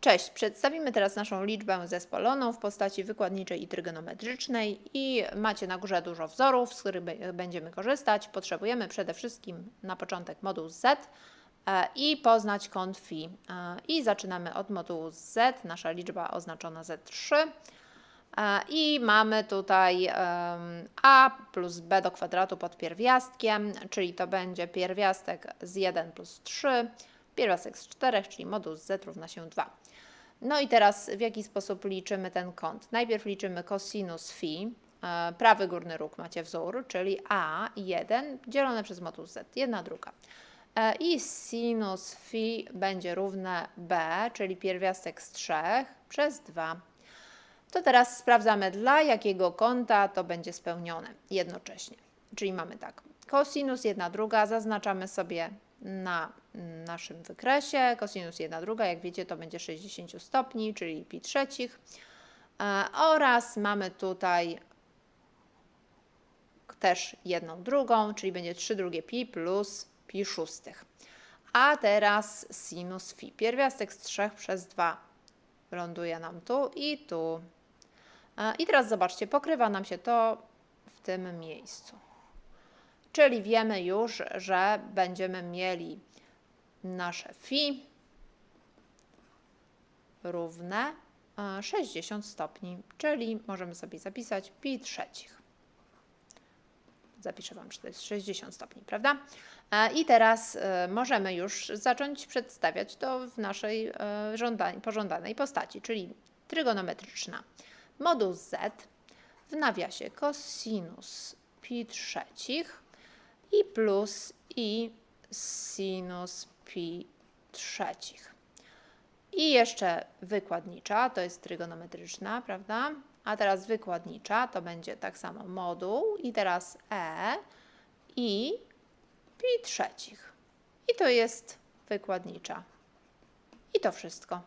Cześć, przedstawimy teraz naszą liczbę zespoloną w postaci wykładniczej i trygonometrycznej i macie na górze dużo wzorów, z których będziemy korzystać. Potrzebujemy przede wszystkim na początek moduł Z e, i poznać kąt φ. E, I zaczynamy od modułu Z, nasza liczba oznaczona Z3. E, I mamy tutaj a plus b do kwadratu pod pierwiastkiem, czyli to będzie pierwiastek z 1 plus 3, pierwiastek z 4, czyli moduł z równa się 2. No i teraz w jaki sposób liczymy ten kąt? Najpierw liczymy cosinus φ, e, prawy górny róg macie wzór, czyli a1 dzielone przez moduł z, jedna druga. E, I sinus φ będzie równe b, czyli pierwiastek z 3 przez 2. To teraz sprawdzamy, dla jakiego kąta to będzie spełnione jednocześnie. Czyli mamy tak, cosinus 1 druga zaznaczamy sobie na naszym wykresie. Cosinus 1 druga, jak wiecie, to będzie 60 stopni, czyli pi trzecich. E, oraz mamy tutaj też jedną drugą, czyli będzie 3 drugie pi plus pi szóstych. A teraz sinus fi. Pierwiastek z 3 przez 2 ląduje nam tu i tu. E, I teraz zobaczcie, pokrywa nam się to w tym miejscu. Czyli wiemy już, że będziemy mieli nasze fi równe e, 60 stopni, czyli możemy sobie zapisać pi trzecich. Zapiszę Wam, że to jest 60 stopni, prawda? E, I teraz e, możemy już zacząć przedstawiać to w naszej e, żądanej, pożądanej postaci, czyli trygonometryczna. Moduł z w nawiasie cosinus pi trzecich i plus i sinus pi trzecich. I jeszcze wykładnicza, to jest trygonometryczna, prawda? A teraz wykładnicza to będzie tak samo moduł i teraz e i pi trzecich. I to jest wykładnicza. I to wszystko.